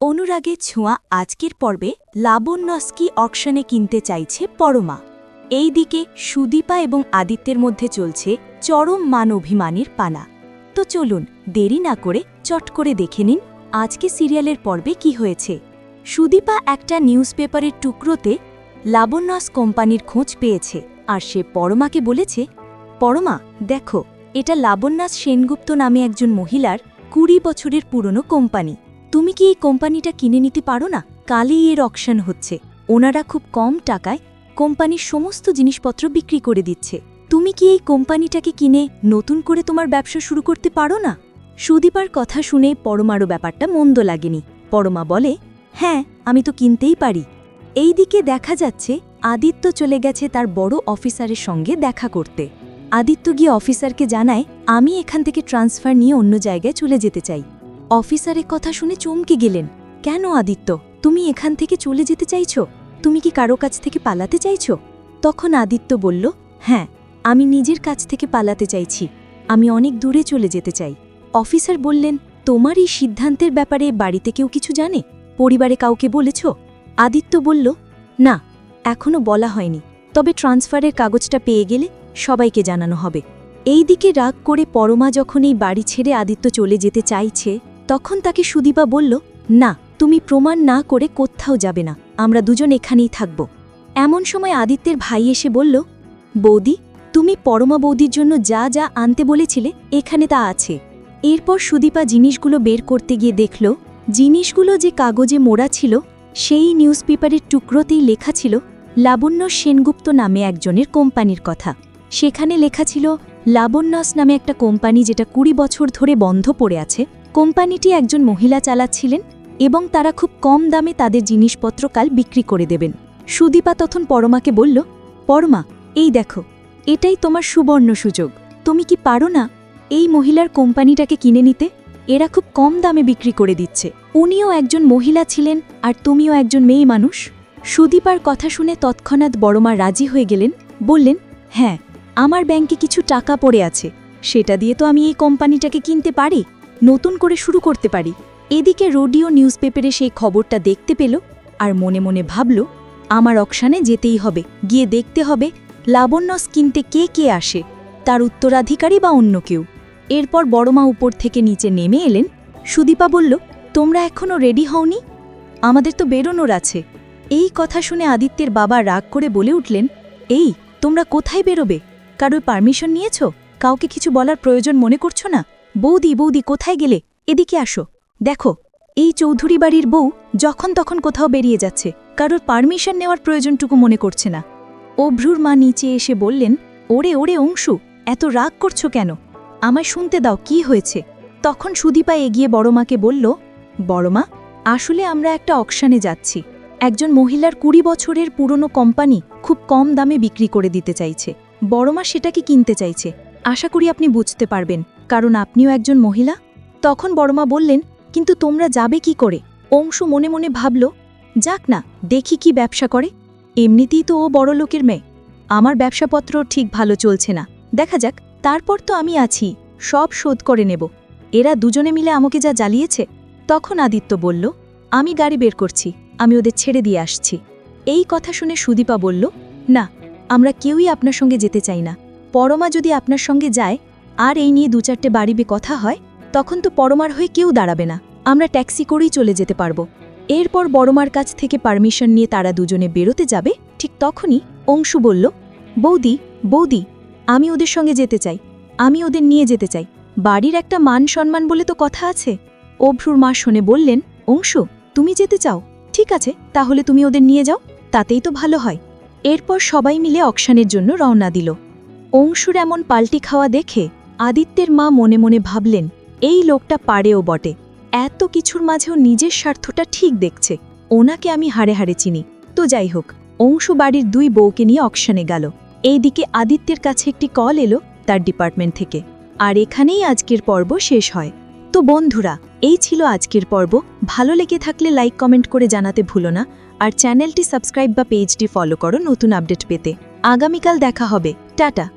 অনুরাগে ছোঁয়া আজকের পর্বে লাবণ্যস্কি অকশনে কিনতে চাইছে পরমা। এই দিকে সুদীপা এবং আদিত্যের মধ্যে চলছে চরম মান অভিমানের পানা। তো চলুন, দেরি না করে চট করে দেখে নিন আজকে সিরিয়ালের পর্বে কি হয়েছে। সুদীপা একটা নিউজ পেপারের টুকরোতে লাবণ্যস কোম্পানির খোঁজ পেয়েছে আর সে পরমাকে বলেছে, পরমা, দেখো, এটা লাবণ্যাস সেনগুপ্ত নামে একজন মহিলার কুড়ি বছরের পুরনো কোম্পানি। তুমি কি এই কোম্পানিটা কিনে নিতে পারো না? কালই এর অকশন হচ্ছে। ওনারা খুব কম টাকায় কোম্পানির সমস্ত জিনিসপত্র বিক্রি করে দিচ্ছে। তুমি কি এই কোম্পানিটাকে কিনে নতুন করে তোমার ব্যবসা শুরু করতে পারো না? সুদীপার কথা শুনে পরমারও ব্যাপারটা মন্দ লাগেনি। পরমা বলে হ্যাঁ আমি তো কিনতেই পারি। এই দিকে দেখা যাচ্ছে আদিত্য চলে গেছে তার বড় অফিসারের সঙ্গে দেখা করতে। আদিত্য গিয়ে অফিসারকে জানায়, আমি এখান থেকে ট্রান্সফার নিয়ে অন্য জায়গায় চলে যেতে চাই। অফিসারের কথা শুনে চমকে গেলেন। কেন আদিত্য? তুমি এখান থেকে চলে যেতে চাইছ? তুমি কি কারও কাছ থেকে পালাতে চাইছ? তখন আদিত্য বলল হ্যাঁ আমি নিজের কাছ থেকে পালাতে চাইছি। আমি অনেক দূরে চলে যেতে চাই। অফিসার বললেন, তোমার এই সিদ্ধান্তের ব্যাপারে বাড়িতে কেউ কিছু জানে? পরিবারে কাউকে বলেছ? আদিত্য বলল, না এখনও বলা হয়নি। তবে ট্রান্সফারের কাগজটা পেয়ে গেলে সবাইকে জানানো হবে। এই দিকে রাগ করে পরমা যখন এই বাড়ি ছেড়ে আদিত্য চলে যেতে চাইছে তখন তাকে সুদীপা বলল, না, তুমি প্রমাণ না করে কোথাও যাবে না, আমরা দুজন এখানেই থাকব। এমন সময় আদিত্যের ভাই এসে বলল, বৌদি, তুমি পরমা বৌদির জন্য যা যা আনতে বলেছিলে, এখানে তা আছে। এরপর সুদীপা জিনিসগুলো বের করতে গিয়ে দেখল, জিনিসগুলো যে কাগজে মোড়া ছিল, সেই নিউজ পেপারের টুকরোতেই লেখা ছিল, লাবণ্য সেনগুপ্ত নামে একজনের কোম্পানির কথা। সেখানে লেখা ছিল, লাবণ্যস নামে একটা কোম্পানি যেটা কুড়ি বছর ধরে বন্ধ পড়ে আছে কোম্পানিটি একজন মহিলা চালাচ্ছিলেন এবং তারা খুব কম দামে তাদের জিনিসপত্র কাল বিক্রি করে দেবেন। সুদীপা তখন পরমাকে বলল, পরমা, এই দেখো, এটাই তোমার সুবর্ণ সুযোগ। তুমি কি পারো না এই মহিলার কোম্পানিটাকে কিনে নিতে? এরা খুব কম দামে বিক্রি করে দিচ্ছে। উনিও একজন মহিলা ছিলেন আর তুমিও একজন মেয়ে মানুষ? সুদীপার কথা শুনে তৎক্ষণাৎ বড়মা রাজি হয়ে গেলেন, বললেন হ্যাঁ আমার ব্যাংকে কিছু টাকা পড়ে আছে। সেটা দিয়ে তো আমি এই কোম্পানিটাকে কিনতে পারি। নতুন করে শুরু করতে পারি। এদিকে রোডিও নিউজ পেপারে সেই খবরটা দেখতে পেল আর মনে মনে ভাবল, আমার অকশানে যেতেই হবে, গিয়ে দেখতে হবে লাবণ্যস কিনতে কে কে আসে, তার উত্তরাধিকারী বা অন্য কেউ। এরপর বড়মা উপর থেকে নিচে নেমে এলেন। সুদীপা বলল, তোমরা এখনও রেডি হওনি? আমাদের তো বেরোনোর আছে। এই কথা শুনে আদিত্যের বাবা রাগ করে বলে উঠলেন, এই, তোমরা কোথায় বেরোবে? কারোর পারমিশন নিয়েছ? কাউকে কিছু বলার প্রয়োজন মনে করছ না? বৌদি বৌদি, কোথায় গেলে? এদিকে আসো। দেখো, এই চৌধুরী বাড়ির বউ যখন তখন কোথাও বেরিয়ে যাচ্ছে। কারোর পারমিশন নেওয়ার প্রয়োজনটুকু মনে করছে না। অভ্রুর মা নিচে এসে বললেন, ওরে ওরে, অংশু, এত রাগ করছ কেন? আমায় শুনতে দাও, কি হয়েছে? তখন সুদীপা এগিয়ে বড়মাকে বলল বড়মা আসলে আমরা একটা অকশানে যাচ্ছি। একজন মহিলার কুড়ি বছরের পুরনো কোম্পানি খুব কম দামে বিক্রি করে দিতে চাইছে। বড়মা সেটাকে কিনতে চাইছে। আশা করি আপনি বুঝতে পারবেন। কারণ আপনিও একজন মহিলা? তখন বড়মা বললেন, কিন্তু তোমরা যাবে কি করে? অংশু মনে মনে ভাবল, যাক না, দেখি কি ব্যবসা করে। এমনিতেই তো ও বড় লোকের মেয়ে। আমার ব্যবসাপত্র ঠিক ভালো চলছে না। দেখা যাক, তারপর তো আমি আছি, সব শোধ করে নেব। এরা দুজনে মিলে আমাকে যা জ্বালিয়েছে, তখন আদিত্য বলল, আমি গাড়ি বের করছি, আমি ওদের ছেড়ে দিয়ে আসছি। এই কথা শুনে সুদীপা বলল, না, আমরা কেউই আপনার সঙ্গে যেতে চাই না। পরমা যদি আপনার সঙ্গে যায় আর এই নিয়ে দু চারটে বাড়িবে কথা হয়, তখন তো পরমার হয়ে কেউ দাঁড়াবে না। আমরা ট্যাক্সি করেই চলে যেতে পারব। এরপর বড়মার কাছ থেকে পারমিশন নিয়ে তারা দুজনে বেরোতে যাবে, ঠিক তখনই অংশু বলল, বৌদি বৌদি, আমি ওদের সঙ্গে যেতে চাই, আমি ওদের নিয়ে যেতে চাই। বাড়ির একটা মান সম্মান বলে তো কথা আছে? অভ্রুর মা শুনে বললেন, অংশু, তুমি যেতে চাও, ঠিক আছে, তাহলে তুমি ওদের নিয়ে যাও, তাতেই তো ভালো হয়। এরপর সবাই মিলে অকশানের জন্য রওনা দিল। অংশুর এমন পাল্টি খাওয়া দেখে আদিত্যের মা মনে মনে ভাবলেন, এই লোকটা পারেও বটে। এত কিছুর মাঝেও নিজের স্বার্থটা ঠিক দেখছে। ওনাকে আমি হাড়ে হাড়ে চিনি। তো যাই হোক, অংশু বাড়ির দুই বউকে নিয়ে অকশানে গেল। এইদিকে আদিত্যের কাছে একটি কল এলো তার ডিপার্টমেন্ট থেকে। আর এখানেই আজকের পর্ব শেষ হয়। তো বন্ধুরা, এই ছিল আজকের পর্ব। ভালো লেগে থাকলে লাইক, কমেন্ট করে জানাতে ভুলো না। আর চ্যানেলটি সাবস্ক্রাইব বা পেজটি ফলো করো নতুন আপডেট পেতে। আগামীকাল দেখা হবে। টাটা।